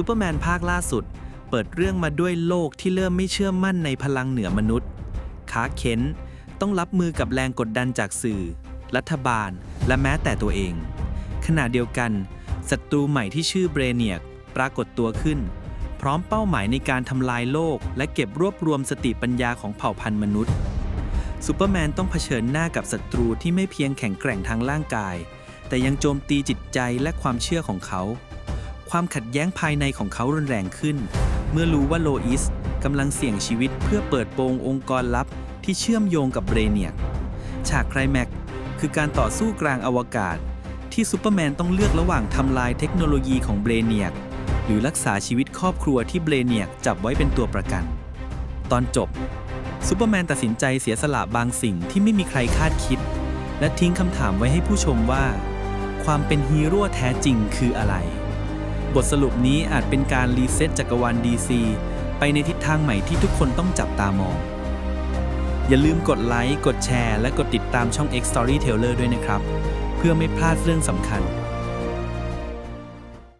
ซูเปอร์แมนภาคล่าสุด เปิดเรื่องมาด้วยโลกที่เริ่มไม่เชื่อมั่นในพลังเหนือมนุษย์ขาเข็นต้องรับมือกับแรงกดดันจากสื่อ รัฐบาล และแม้แต่ตัวเอง ขณะเดียวกันศัตรูใหม่ที่ชื่อเบรเนียกปรากฏตัวขึ้น พร้อมเป้าหมายในการทำลายโลก และเก็บรวบรวมสติปัญญาของเผ่าพันธุ์มนุษย์ซูเปอร์แมนต้องเผชิญหน้ากับศัตรูที่ไม่เพียงแข็งแกร่งทางร่างกาย แต่ยังโจมตีจิตใจและความเชื่อของเขา ความขัดแย้งภายในของเขารุนแรงขึ้น เมื่อรู้ว่าโลอิสกำลังเสี่ยงชีวิตเพื่อเปิดโปงองค์กรลับที่เชื่อมโยงกับเบรเนียก ฉากไคลแม็กคือการต่อสู้กลางอวกาศ ที่ซูเปอร์แมนต้องเลือกระหว่างทำลายเทคโนโลยีของเบรเนียก หรือรักษาชีวิตครอบครัวที่เบรเนียกจับไว้เป็นตัวประกัน ตอนจบซูเปอร์แมนตัดสินใจเสียสละบางสิ่งที่ไม่มีใครคาดคิด และทิ้งคำถามไว้ให้ผู้ชมว่า ความเป็นฮีโร่แท้จริงคืออะไร บทสรุปนี้อาจเป็นการรีเซ็ตจักรวาล DC ไปในทิศทางใหม่ที่ทุกคนต้องจับตามอง อย่าลืมกดไลค์ กดแชร์ และกดติดตามช่อง X Storyteller ด้วยนะครับ เพื่อไม่พลาดเรื่องสำคัญ